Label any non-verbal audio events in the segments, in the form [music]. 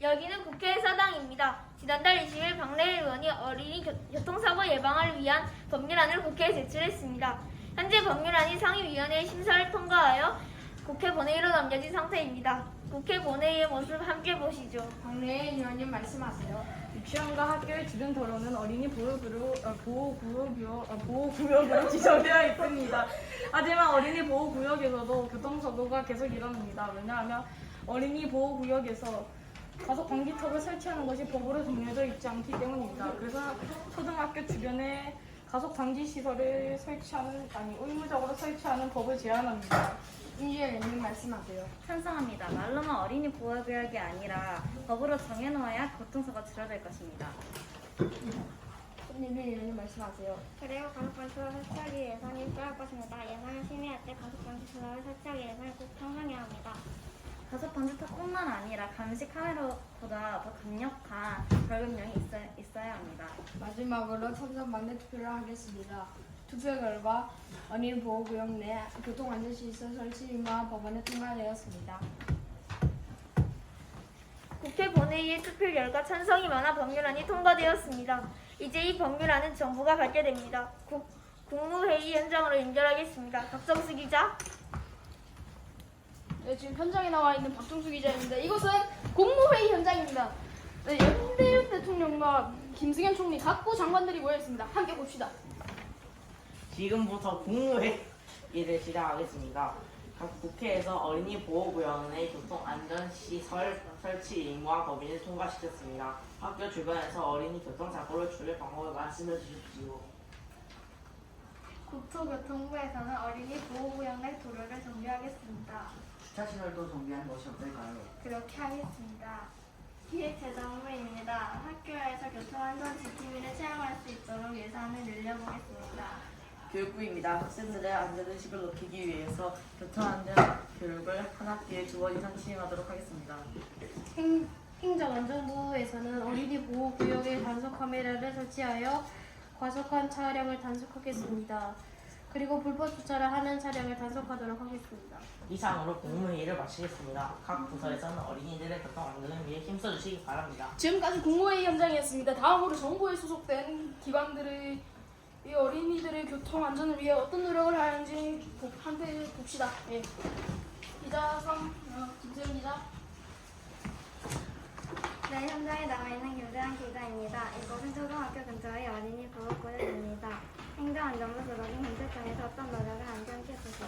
여기는 국회 사당입니다. 지난달 20일 박래일 의원이 어린이 교- 교통사고 예방을 위한 법률안을 국회에 제출했습니다. 현재 법률안이 상임위원회 심사를 통과하여 국회 본회의로 넘겨진 상태입니다. 국회 본회의의 모습 함께 보시죠. 박래일 의원님 말씀하세요. 유치원과 학교의 주변 도로는 어린이 보호구로, 어, 보호구역으로, 어, 보호구역으로 [laughs] 지정되어 있습니다. 하지만 어린이 보호구역에서도 교통사고가 계속 일어납니다. 왜냐하면 어린이 보호구역에서 가속 방지턱을 설치하는 것이 법으로 정해져 있지 않기 때문입니다. 그래서 초등학교 주변에 가속 방지 시설을 설치하는 아니 의무적으로 설치하는 법을 제안합니다. 임지혜 의원님 말씀하세요. 찬성합니다. 말로만 어린이 보호 구역이 아니라 법으로 정해놓아야 교통사고가 줄어들 것입니다. 손님희 의원님 말씀하세요. 그리고 가속관수를 설치하기 위해서는 필요할 것입니다. 예산을 심의할 때 가속관수를 설치하기 위해서는 꼭 편성해야 합니다. 가속 방지턱뿐만 아니라 감시 카메라보다 더 강력한 벌금령이 있어, 있어야 합니다. 마지막으로 반대 투표를 하겠습니다. 투표 결과 어린이 보호구역 내 교통안전시설 설치 임화 법안에 통과되었습니다. 국회 본회의의 투표 결과 찬성이 많아 법률안이 통과되었습니다. 이제 이 법률안은 정부가 밝게 됩니다. 국, 국무회의 현장으로 연결하겠습니다. 박정수 기자. 네, 지금 현장에 나와 있는 박종수 기자입니다. 이곳은 국무회의 현장입니다. 네, 윤대현 대통령과 김승현 총리 각부 장관들이 모여 있습니다. 함께 봅시다. 지금부터 국무회의를 시작하겠습니다. 각 국회에서 어린이 보호구역의 교통안전시설 설치 의무화 법인을 통과시켰습니다. 학교 주변에서 어린이 교통사고를 줄일 방법을 말씀해 주십시오. 국토교통부에서는 어린이 보호구역 내 도로를 정비하겠습니다. 주차시설도 정비하는 것이 어떨까요? 그렇게 하겠습니다. 기획재정부입니다. 학교에서 교통안전 지킴이를 체험할 수 있도록 예산을 늘려보겠습니다. 교육부입니다. 학생들의 안전의식을 높이기 위해서 교통안전 교육을 한 학기에 두 번 이상 진행하도록 하겠습니다. 행, 행정안전부에서는 어린이 보호구역에 단속 카메라를 설치하여 과속한 차량을 단속하겠습니다. 그리고 불법 주차를 하는 차량을 단속하도록 하겠습니다. 이상으로 국무회의를 마치겠습니다. 각 부서에서는 어린이들의 교통 안전을 위해 힘써 주시기 바랍니다. 지금까지 국무회의 현장이었습니다. 다음으로 정부에 소속된 기관들의 이 어린이들의 교통 안전을 위해 어떤 노력을 하는지 보- 함께 봅시다. 예. 기자 성 어, 김세현 기자. 네, 현장에 나와 있는 김대한 기자입니다. 이곳은 초등학교 근처의 어린이 보호구역입니다. 어떤 노력을 보시죠.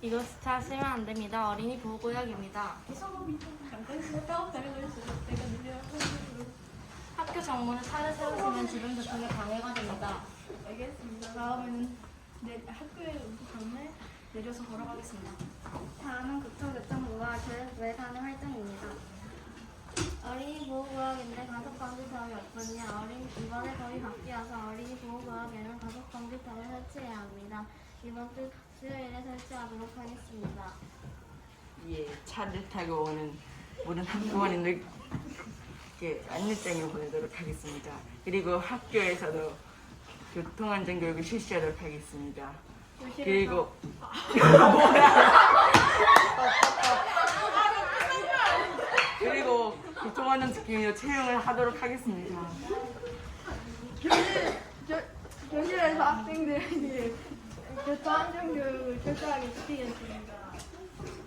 이곳 차시면 안 됩니다. 어린이 보호구역입니다. 학교 정문에 차를 세우시면 주변 교통에 방해가 됩니다. 알겠습니다. 다음에는 내 학교에 다음에 내려서 걸어가겠습니다. 다음은 국토교통부와 교육부에서 하는 활동입니다. 어린이 보호구역인데 가속방지턱이 없거든요. 어린, 이번에 법이 바뀌어서 어린이 보호구역에는 가속방지턱을 설치해야 합니다. 이번 주 수요일에 설치하도록 하겠습니다. 예, 차를 타고 오는 모든 학부모님들 께 안내장을 보내도록 하겠습니다. 그리고 학교에서도 교통안전 교육을 실시하도록 하겠습니다. 그리고 [laughs] [laughs] 그리고 지킴이로 채용을 하도록 하겠습니다. 교실에서 학생들에게 교통안전 교육을 철저하게 시키겠습니다.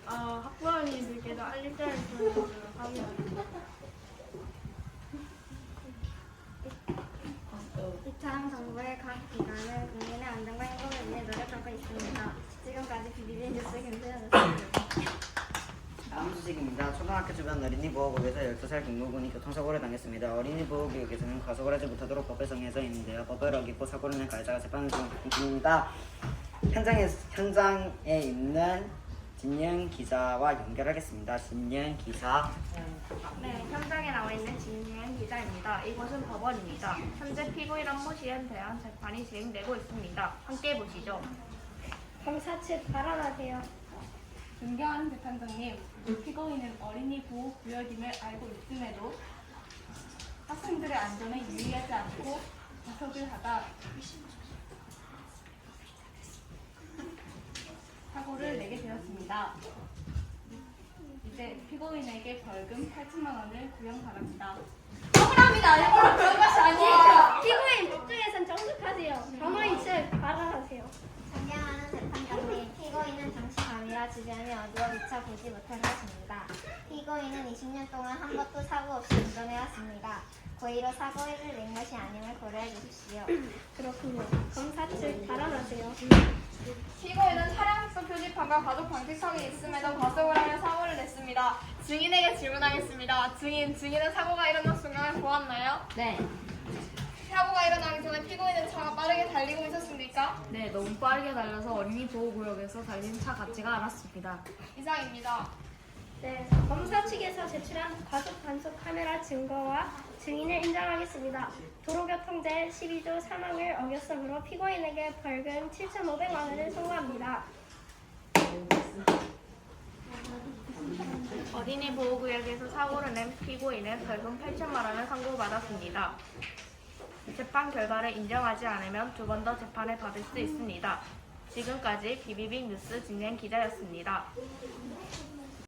어, 학부모님들께도 알릴 자를 보내도록 하겠습니다. 이처럼 정부의 각 기관은 국민의 안전과 행복을 위해 노력하고 있습니다. 지금까지 BBB 뉴스 김세현이었습니다. 소식입니다. 초등학교 주변 어린이 보호구역에서 12살 김구군이 교통사고를 당했습니다. 어린이 보호구역에서는 과속을 하지 못하도록 법에 정해져 있는데요. 법을 어기고 사고를 낸 가해자가 재판을 중입니다. 현장에, 현장에 있는 진영 기자와 연결하겠습니다. 진영 기자. 네, 현장에 나와 있는 진유현 기자입니다. 이곳은 법원입니다. 현재 피고인 한모 씨에 대한 재판이 진행되고 있습니다. 함께 보시죠. 검사 측 발언하세요. 존경하는 재판장님, 피고인은 어린이 보호 구역임을 알고 있음에도 학생들의 안전에 유의하지 않고 과속을 하다 사고를 내게 되었습니다. 번째, 피고인에게 벌금 8천만 원을 구형 바랍니다. 억울합니다. 아니에요. 피고인 법정에선 정숙하세요. 변호인 측 발언하세요. 존경하는 재판장님, 피고인은 당시 밤이라 주변이 어두워 미처 보지 못할 것입니다. 피고인은 20년 동안 한 번도 사고 없이 운전해왔습니다. 고의로 사고를 낸 것이 아님을 고려해 주십시오. 그렇군요. 검사 측 발언하세요. 피고인은 차량 학습 표지판과 가족 방지턱이 있음에도 과속을 하며 사고를 냈습니다. 증인에게 질문하겠습니다. 증인, 증인은 사고가 일어난 순간을 보았나요? 네. 사고가 일어나기 전에 피고인은 차가 빠르게 달리고 있었습니까? 네, 너무 빠르게 달려서 어린이 보호구역에서 달린 차 같지가 않았습니다. 이상입니다. 네, 검사 측에서 제출한 과속 단속 카메라 증거와 증인을 인정하겠습니다. 도로교통제 12조 3항을 어겼으므로 피고인에게 벌금 7,500만 원을 선고합니다. 어린이 보호구역에서 사고를 낸 피고인은 벌금 8천만 원을 선고받았습니다. 재판 결과를 인정하지 않으면 두 번 더 재판을 받을 수 있습니다. 지금까지 비비빅 뉴스 진행 기자였습니다.